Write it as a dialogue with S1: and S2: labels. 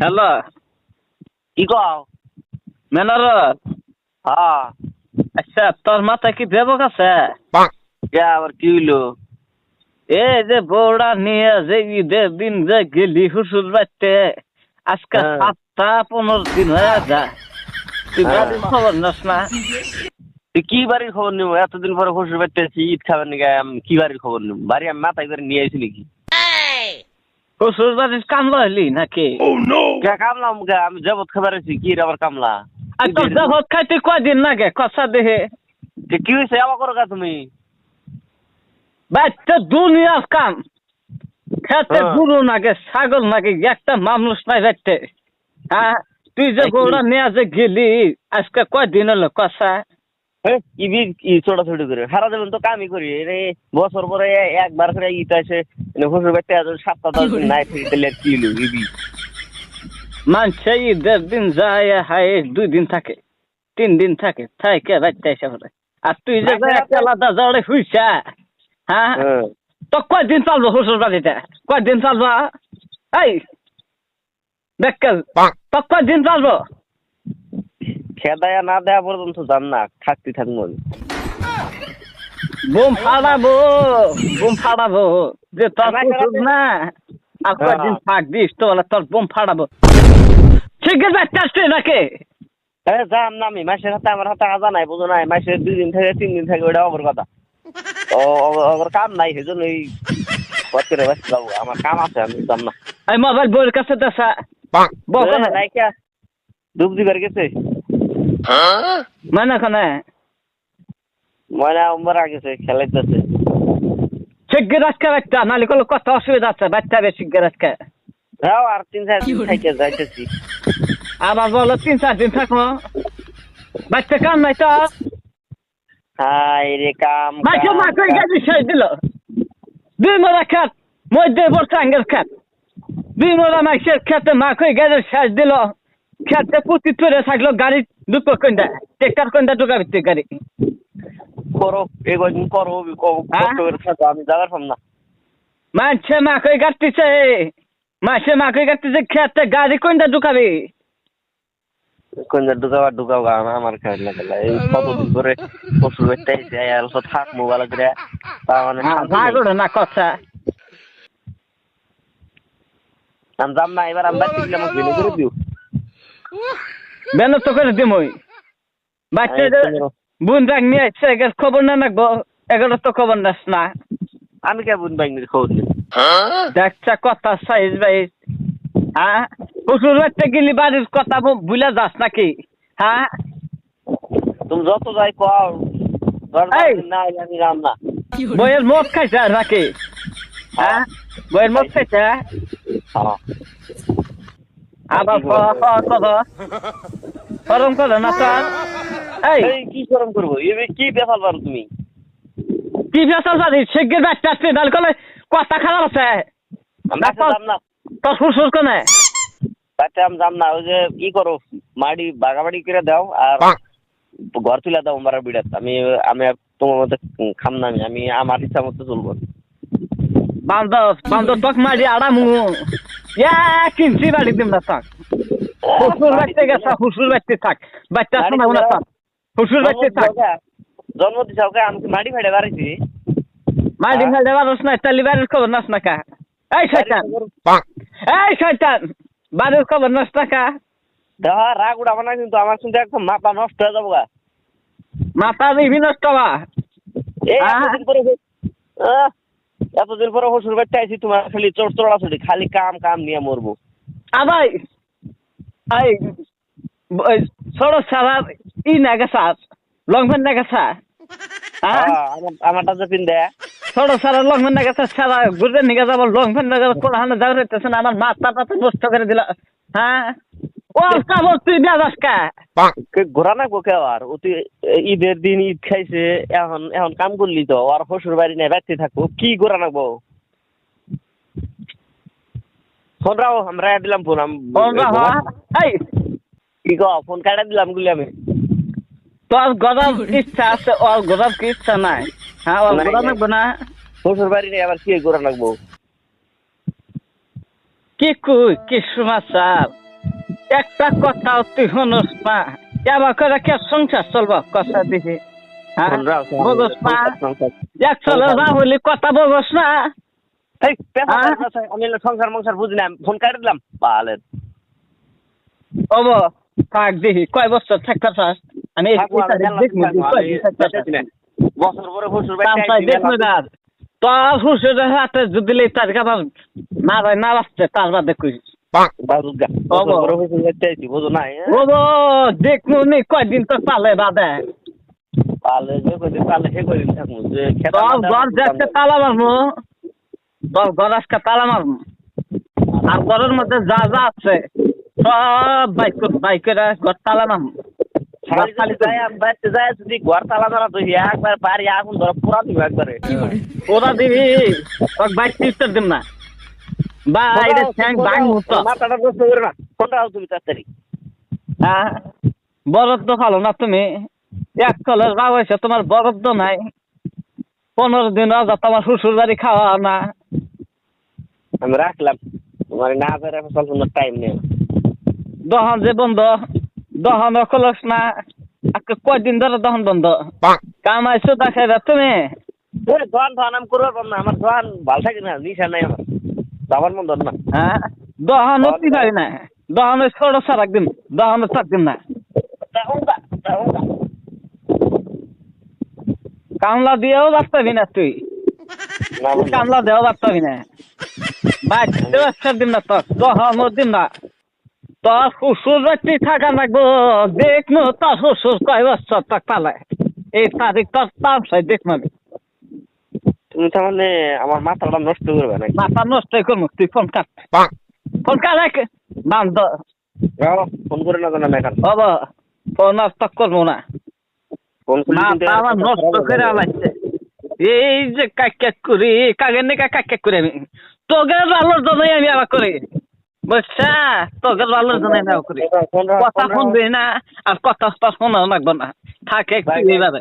S1: Hello.
S2: কি কও?
S1: মেনার
S2: হ্যাঁ।
S1: আচ্ছা তোর মাথায় কি বেবক আছে?
S2: কে আবার কি হইল?
S1: এ যে বউড়া নিয়ে যে ঈদের দিন যে গেলি হুসুর বাড়তে আজকে
S2: হ্যাঁ।
S1: সাতটা পনেরো দিন হয়ে যায়। তুই
S2: হ্যাঁ।
S1: বাড়ির খবর নাস না।
S2: তুই কি বাড়ির খবর নিব? এতদিন পরে শ্বশুর বাড়িতে আছি ঈদ খাবার নাকি আমি কি বাড়ির খবর নিব? বাড়ি আমি মাথায় করে নিয়ে আইছি নাকি?
S1: হুসুর বাড়ির কামলা হইলি নাকি?
S2: কে কামলা আমি জবত খাবার আছি কি রে আবার কামলা?
S1: আর তোর দেহত খাইতে কয়দিন লাগে? কষা দেহে?
S2: কি হয়েছে আবার করো তুমি?
S1: বাচ্চা দুনিয়ার কাম। খেতে
S2: হ্যাঁ।
S1: গরু নাকি ছাগল নাকি একটা মানুষ নাই বাড়তে হ্যাঁ? তুই যে
S2: এই
S1: নিয়ে যে গেলি আজকে কয়দিন হলো কষা
S2: হ্যাঁ, কি বি কি ছোটাছুটি করে। সারা জীবন তো কামই করি। রে বছর পরে এ- একবার করে আসে এনে বাড়িতে আজ সাতটা দশ দিন নাই থেকে তাহলে কি হইল ইবি?
S1: মানছে ঈদের দিন যায় হায় দুই দিন থাকে তিন দিন থাকে থাকে বাচ্চা এসে পড়ে। আর তুই যে আলাদা জড়ে হুইসা হ্যাঁ?
S2: হ্যাঁ।
S1: তো কয়দিন চালবো শ্বশুর বাড়িতে? কয়দিন চালবো? এই বেকাল তো কয়দিন চালবো?
S2: খেদায়া না দেয়া পর্যন্ত যান না থাকতে থাকব।
S1: বোম ফাড়াবো বোম ফাড়াবো যে তোর
S2: সাথে-
S1: না আর কয়দিন
S2: হ্যাঁ।
S1: থাকবিস তো বলে তোর বোম ফাড়াবো। ঠিক আছে বাচ্চা আসছে নাকি?
S2: হ্যাঁ যাম না আমি মাসের হাতে আমার হাতে আজা নাই বুঝো নাই মাসের দুই দিন থাকে তিন দিন থাকে ওটা অবর কথা। ও অবর কাম নাই সেজন্য এই পথ করে ব্যস্ত যাব আমার কাম আছে আমি যাম না।
S1: এই মোবাইল বইয়ের কাছে দেখা বকো
S2: এ, নাই কে ডুব দিবার গেছে
S1: মানে ওখানে
S2: ময়না উমরা গেছে খেলাইতেছে
S1: শিগগির আজকে বাচ্চা নাহলে কোনো কত অসুবিধা আছে বাচ্চা বেশ শিগগির আজকে
S2: হ্যাঁ আর তিন চার দিন থেকে। যাইতেছি
S1: আবার বলো তিন চার দিন থাকব বাচ্চা কাম নাই তো?
S2: হাই রে কাম
S1: বাচ্চা মা কই। গেছি শেষ দিল। দুই মোড়া খাত মধ্যে বলছে আঙ্গের খাত। দুই মোড়া মাইসের খেতে মা কই গেছে শেষ দিল। খেতে পুতি তুলে থাকল গাড়ি দুটো কইন্দা টেক্টার কইন্দা ঢুকা ভিত্তি গাড়ি।
S2: করো এই কদিন করো
S1: হ্যাঁ?
S2: কষ্ট করে থাকো আমি যাবার পাম না।
S1: মানছে মা কই গাড়তিছে? মাসে মা কই গাড়তিছে? খেতে গাড়ি কইন্দা ঢুকাবি।
S2: কোন ঢুকাবার ঢুকাও গা, আমার- না গেলা এই কতদিন করে পশুর বাড়িতে আইসি আর তো থাক মোবাইল করে তা মানে নেই।
S1: ভাগড় না কথা।
S2: আমি যাম না এবার আমি বাচ্চা দিলে আমাকে করে দিও।
S1: বেন তো করে দিমই বাচ্চা বুন রাগ নিয়ে আসছে এগার খবর না রাখব এগারো তো খবর নাস না।
S2: আমি কে বুন বাইঙ্গির খবর নেই
S1: দেখছা কথা সাইজ বাইজ হ্যাঁ? শ্বশুর বাড়িতে গেলি বাড়ির কথা ভুলে যাস নাকি? হ্যাঁ?
S2: তুমি যত যাই কও আমি যাম না।
S1: বইয়ের মদ খাইছে নাকি? হ্যাঁ? বইয়ের মদ খাইছে?
S2: হ্যাঁ।
S1: আবার না এই
S2: কি গরম করব? এবার কি বেফাল পারো তুমি?
S1: কি শিগগির কলে কথা খারাপ আছে।
S2: আমি
S1: না, কোনে
S2: বাচ্চা আমি ওই যে করো? মাটি বাগাবাড়ি করে দাও আর ঘর তুলে দাও আমার বিড়াত আমি আমি তোমার মতো খাম না আমি। আমি আমার ইচ্ছা মতো চলবো।
S1: বান্ধব বান্ধব তক মারি আড়ামু ইয়া কিনছি বাড়ি দিম না থাক। শ্বশুর বাড়িতে গেছে বাড়িতে থাক। বাচ্চা শোনাবো না। থাক। শ্বশুর বাড়িতে থাক।
S2: জন্ম দিছে ওকে আমি কি মাটি ফেটে বাড়াইছি
S1: মারি
S2: হ্যাঁ?
S1: ফেলতে না তালি বাড়ির খবর নাস না কা। এই শয়তান। এই শয়তান। বাড়ির খবর নাস না কা।
S2: দেখা রাগ না কিন্তু আমার কিন্তু একদম মাথা নষ্ট হয়ে যাব গা
S1: মাথা দিবি নষ্ট বা
S2: এই পরে হ- আহ, এতদিন পরে শ্বশুর বাড়িতে আইছি তোমার খালি চোর চড়াছড়ি খালি কাম কাম নিয়ে মরবো।
S1: আবাই এই ছোট সারা ই না গেছা লং প্যান্ট না গেছা হ্যাঁ,
S2: আমার- আমারটা যে পিন
S1: ছোট সারা লং প্যান্ট না গেছে সারা ঘুরতে নিয়ে যাব লং প্যান্ট না গেছে কোন হানে যাও রেতেছে না আমার মাথা টাথা নষ্ট করে দিলা হ্যাঁ? ও কাবর তুই না যাস কা
S2: কে ঘোরা গো কেউ আর? অতি ঈদের দিন ঈদ খাইছে এখন এখন কাম করলি তো আর শ্বশুর বাড়ি নাই বাড়তে থাকব কি ঘোরা নাকবো ফোন রাও আমরা দিলাম ফোন
S1: এই
S2: কি কো ফোন কাটা দিলাম গুলি আমি।
S1: তোর গরম ইচ্ছা আছে ওর গরম কি ইচ্ছা নাই? হ্যাঁ ওর
S2: নাই।
S1: লাগবে না?
S2: শ্বশুর বাড়ি নেই আবার কি ঘোরা নাকবো
S1: কি কুই কি সমাচার? একটা কথা তুই শুনস না কেবা করে কে সংসার চলব কথা দিহি হ্যাঁ। বগস না এক চলে রাহুলি কথা বগস না
S2: এই,
S1: হ্যাঁ?
S2: আমি সংসার মংসার বুঝি না ফোন কাটি দিলাম।
S1: ওব থাক দিহি কয় বছর এই
S2: থাকব, আমি। বছর পরে
S1: দেখব না তোর হুসুরের হাতে যদি তার না না আসছে তার বাদে কই?
S2: বারুদগা।
S1: হব।
S2: বছর পরে শ্বশুর বাড়িতে আইছি, বুঝো না, হ্যাঁ?
S1: ওব দেখব নি কয়দিন তো পালে বাদে
S2: পালে যে কয়দিন পালে সে কয়দিন থাকব। যে
S1: ঘর যাচ্ছে তালা মারমু তোর ঘর আজকে তালা মারমু আর ঘরের মধ্যে যা যা আছে সব বাইক বাইকের ঘর তালা মারমু
S2: খালি যদি যায়, আমি বাড়িতে যদি ঘর তালা মারা তো একবার বাড়ি আগুন ধরে পুরা দিব
S1: দিবি বাইক দিম না ঠ্যাং তো
S2: মাথাটা করে না। তুমি তাড়াতাড়ি?
S1: হ্যাঁ বরাদ্দ ভালো না তুমি। এক কলের বাবা হয়েছে তোমার বরাদ্দ নাই। পনেরো দিন রাজা তোমার শ্বশুর বাড়ি খাওয়া না।
S2: আমি রাখলাম তোমার না ধরে টাইম নেই।
S1: দহন যে বন্ধ দহন খোলস না। আজকে কয়দিন ধরে দহন বন্ধ? কামাইছো দেখাই তুমি?
S2: দোয়ান দোয়ান আমি করব না আমার দোয়ান ভালো থাকে না নিশা নাই আমার। যাবার মন ধর না?
S1: হ্যাঁ? দহন পারি না। দহনে ছোট সারাক দিন দহনে থাকদিন না। কামলা দিয়েও না তুই। কামলা দেওয়া বাঁচতাবি না। বাচ্চা বাচ্চা দিন না তোর। দহন দিন না। তোর শ্বশুর বাড়ি থাকা লাগবো। দেখনো তোর শ্বশুর কয় বছর তোর পালায়। এই তারিখ তোর তামসাই দেখব আমি।
S2: তুমি তার মানে আমার মাথাটা নষ্ট করবে না
S1: মাথা নষ্ট করব তুই ফোন কাট। ফোন কাট বান্ধ
S2: ফোন করে না জানা এখন।
S1: বাবা ফোন আর তক করব না। মাথা আমার নষ্ট করে আলাইছে। এই যে কাকে করি কাকের নাকি কাকে করি আমি? তোকে আলোর জন্যই আমি আবার করি। বুঝছা? তোকে আলোর জন্যই আমি করি। কথা শুনবি না আর কথা তো শোনা লাগবো না। থাকে একটু এইভাবে।